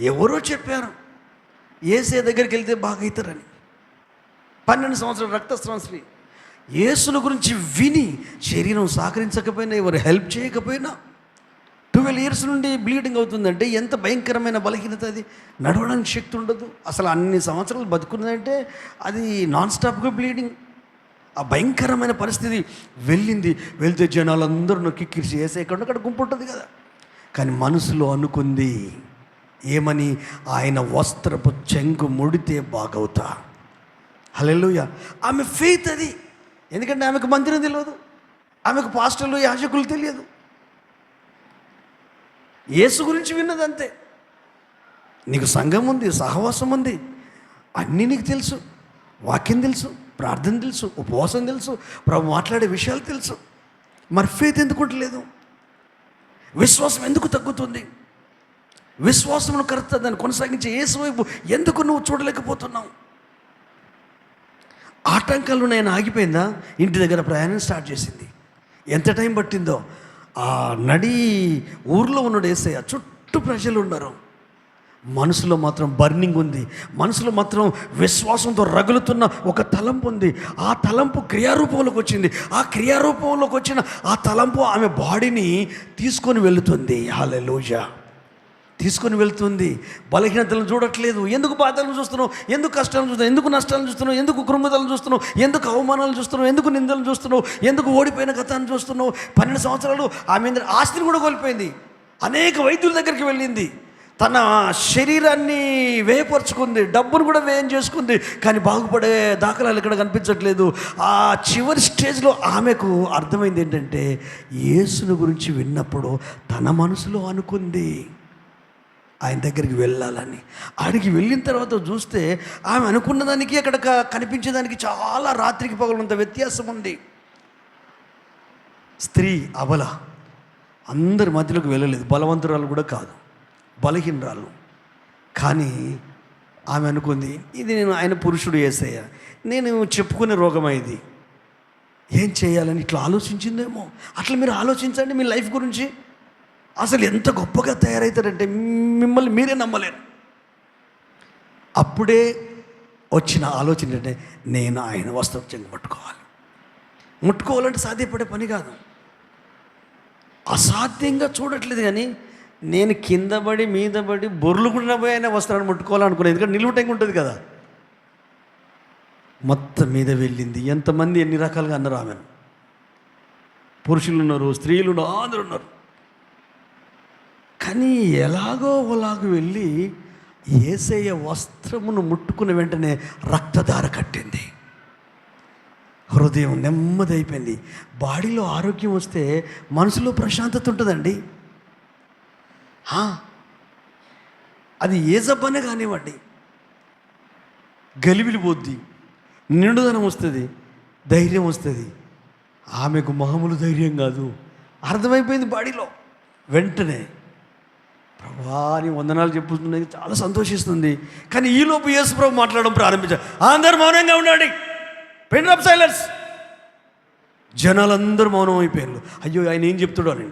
ఎవరో చెప్పారు ఏసే దగ్గరికి వెళ్తే బాగా అవుతారని పన్నెండు సంవత్సరాల రక్తస్రావం స్త్రీ. యేసుల గురించి విని శరీరం సహకరించకపోయినా ఎవరు హెల్ప్ చేయకపోయినా ట్వెల్వ్ ఇయర్స్ నుండి బ్లీడింగ్ అవుతుందంటే ఎంత భయంకరమైన బలహీనత అది. నడవడానికి శక్తి ఉండదు. అసలు అన్ని సంవత్సరాలు బతుకున్నదంటే అది నాన్ స్టాప్గా బ్లీడింగ్. ఆ భయంకరమైన పరిస్థితి వెళ్ళింది. వెళ్తే జనాలందరూ నొక్కిక్కిరిసి వేసేయకుండా అక్కడ గుంపు ఉంటుంది కదా. కానీ మనసులో అనుకుంది ఏమని ఆయన వస్త్రపు చెంగు ముడితే బాగవుతా. హలెలుయ ఆమె ఫెయిత్ అది. ఎందుకంటే ఆమెకు మందిరం తెలియదు ఆమెకు పాస్టర్లు యాజకులు తెలియదు. యేసు గురించి విన్నది అంతే నీకు సంఘం ఉంది సహవాసం ఉంది. అన్నీ నీకు తెలుసు. వాక్యం తెలుసు ప్రార్థన తెలుసు ఉపవాసం తెలుసు ప్రభు మాట్లాడే విషయాలు తెలుసు. మరి ఫీత్ ఎందుకు లేదు విశ్వాసం ఎందుకు తగ్గుతుంది? విశ్వాసమును కరెక్ట్ దాన్ని కొనసాగించే ఏసువైపు ఎందుకు నువ్వు చూడలేకపోతున్నావు? ఆటంకాలు నేను ఆగిపోయిందా? ఇంటి దగ్గర ప్రయాణం స్టార్ట్ చేసింది. ఎంత టైం పట్టిందో? ఆ నడి ఊర్లో ఉన్నాడు ఏసయ్య. చుట్టూ ప్రజలు ఉన్నారు. మనసులో మాత్రం బర్నింగ్ ఉంది. మనసులో మాత్రం విశ్వాసంతో రగులుతున్న ఒక తలంపు ఉంది. ఆ తలంపు క్రియారూపంలోకి వచ్చింది. ఆ క్రియారూపంలోకి వచ్చిన ఆ తలంపు ఆమె బాడీని తీసుకొని వెళుతుంది. హాలెలూజా తీసుకొని వెళ్తుంది. బలహీనతలను చూడట్లేదు. ఎందుకు బాధలను చూస్తున్నావు? ఎందుకు కష్టాలను చూస్తున్నావు? ఎందుకు నష్టాలను చూస్తున్నావు? ఎందుకు కృంగుదలను చూస్తున్నావు? ఎందుకు అవమానాలు చూస్తున్నావు? ఎందుకు నిందలు చూస్తున్నావు? ఎందుకు ఓడిపోయిన గతాన్ని చూస్తున్నావు? పన్నెండు సంవత్సరాలు ఆమె ఆస్తిని కూడా కోల్పోయింది. అనేక వైద్యుల దగ్గరికి వెళ్ళింది. తన శరీరాన్ని వేయపరుచుకుంది. డబ్బును కూడా వ్యయం చేసుకుంది. కానీ బాగుపడే దాఖలాలు ఇక్కడ కనిపించట్లేదు. ఆ చివరి స్టేజ్లో ఆమెకు అర్థమైంది ఏంటంటే యేసును గురించి విన్నప్పుడు తన మనసులో అనుకుంది. ఆయన దగ్గరికి వెళ్ళాలని. ఆడికి వెళ్ళిన తర్వాత చూస్తే ఆమె అనుకున్న దానికి అక్కడ కనిపించేదానికి చాలా రాత్రికి పగలంత వ్యత్యాసం ఉంది. స్త్రీ అబల అందరి మధ్యలోకి వెళ్ళలేదు. బలవంతురాలు కూడా కాదు. బలహీనరాలు. కానీ ఆమె అనుకుంది ఇది నేను ఆయన పురుషుడు వేసేయ నేను చెప్పుకునే రోగమా ఇది? ఏం చేయాలని ఇట్లా ఆలోచించిందేమో? అట్లా మీరు ఆలోచించండి మీ లైఫ్ గురించి. అసలు ఎంత గొప్పగా తయారవుతారంటే మిమ్మల్ని మీరే నమ్మలేరు. అప్పుడే వచ్చిన ఆలోచన ఏంటంటే నేను ఆయన వస్త్రం ముట్టుకోవాలి. ముట్టుకోవాలంటే సాధ్యపడే పని కాదు. అసాధ్యంగా చూడట్లేదు కానీ నేను కింద పడి మీద పడి బొర్లు కూడా పోయి ఆయన వస్త్రాన్ని ముట్టుకోవాలనుకున్నాను. ఎందుకంటే నిలువుటంగా ఉంటుంది కదా. మొత్తం మీద వెళ్ళింది. ఎంతమంది ఎన్ని రకాలుగా అన్నారు ఆమెను. పురుషులు ఉన్నారు స్త్రీలు ఉన్నారు అందరు ఉన్నారు కానీ ఎలాగో అలాగో వెళ్ళి ఏసయ్య వస్త్రమును ముట్టుకున్న వెంటనే రక్తధార కట్టింది. హృదయం నెమ్మది అయిపోయింది బాడీలో ఆరోగ్యం వస్తే మనసులో ప్రశాంతత ఉంటుందండి. అది ఏ జబ్బనే కానివ్వండి. గలివిలి పోద్ది. నిండుదనం వస్తుంది. ధైర్యం వస్తుంది. ఆమెకు మామూలు ధైర్యం కాదు. అర్థమైపోయింది బాడీలో. వెంటనే ప్రభా అని వందనాలు చెప్పుతున్నది చాలా సంతోషిస్తుంది. కానీ ఈలోపు యేసు ప్రభు మాట్లాడడం ప్రారంభించారు అందరూ మౌనంగా ఉండండి. పెన్ ఆఫ్ సైలెన్స్ జనాలందరూ మౌనం అయిపోయారు. అయ్యో ఆయన ఏం చెప్తాడో అని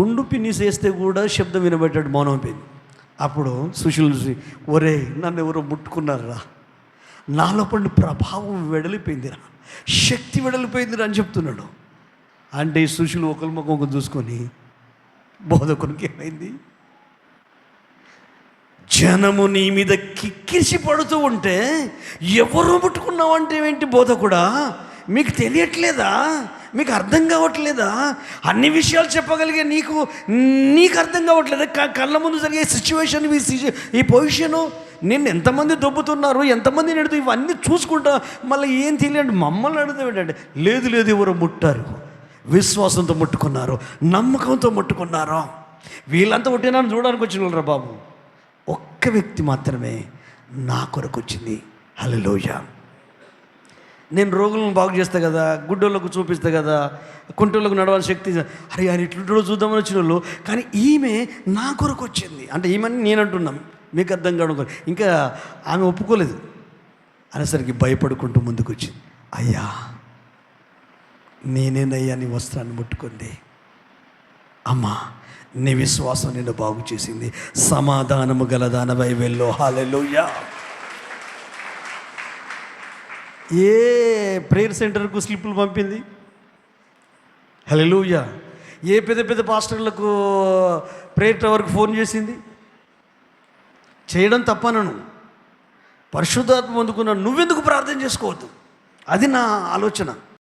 గుండు పిన్నిస్ వేస్తే కూడా శబ్దం వినబెట్టాడు మౌనం అయిపోయింది. అప్పుడు సుశీల్ ఒరే నన్ను ఎవరో ముట్టుకున్నారా నాలో పండు ప్రభావం వెడలిపోయిందిరా. శక్తి వెడలిపోయిందిరా అని చెప్తున్నాడు. అంటే సుశీలు ఒకరి ముఖం ఒకరు చూసుకొని బోధకునికి ఏమైంది జనము నీ మీద కిక్కిరిసి పడుతూ ఉంటే ఎవరు ముట్టుకున్నావంటే ఏంటి బోధకుడా? మీకు తెలియట్లేదా? మీకు అర్థం కావట్లేదా? అన్ని విషయాలు చెప్పగలిగే నీకు నీకు అర్థం కావట్లేదా? కళ్ళ ముందు జరిగే సిచ్యువేషన్ ఈ ఈ పొజిషను నిన్ను ఎంతమంది దొబ్బుతున్నారు ఎంతమంది నెడుతూ ఇవన్నీ చూసుకుంటా మళ్ళీ ఏం తెలియండి మమ్మల్ని అడుగుతూ లేదు లేదు ఎవరు ముట్టారు. విశ్వాసంతో ముట్టుకున్నారు నమ్మకంతో ముట్టుకున్నారు. వీళ్ళంతా పుట్టినాను చూడడానికి వచ్చిన వాళ్ళరా బాబు. ఒక్క వ్యక్తి మాత్రమే నా కొరకు వచ్చింది. హలోయ నేను రోగులను బాగు చేస్తా కదా గుడ్డోళ్ళకు చూపిస్తా కదా కుంటోళ్ళకు నడవాల్సిన శక్తి. అరే ఆయన ఇట్లుంటాడో చూద్దామని వచ్చిన వాళ్ళు కానీ ఈమె నా కొరకు వచ్చింది. అంటే ఈమెని నేను అంటున్నాం మీకు అర్థం కావడం ఇంకా ఆమె ఒప్పుకోలేదు. అనేసరికి భయపడుకుంటూ ముందుకు వచ్చింది అయ్యా నేనేనయ్యా నీ వస్త్రాన్ని ముట్టుకుంది. అమ్మా నీ విశ్వాసం నిన్ను బాగు చేసింది. సమాధానము గలదానవై వెళ్ళు హాలెలుయా ఏ ప్రేయర్ సెంటర్కు స్లిప్పులు పంపింది? హలెలుయా ఏ పెద్ద పెద్ద పాస్టర్లకు ప్రేయర్ టవర్కు ఫోన్ చేసింది? చేయడం తప్పనను పరిశుద్ధాత్మ పొందుకున్న నువ్వెందుకు ప్రార్థన చేసుకోవద్దు? అది నా ఆలోచన.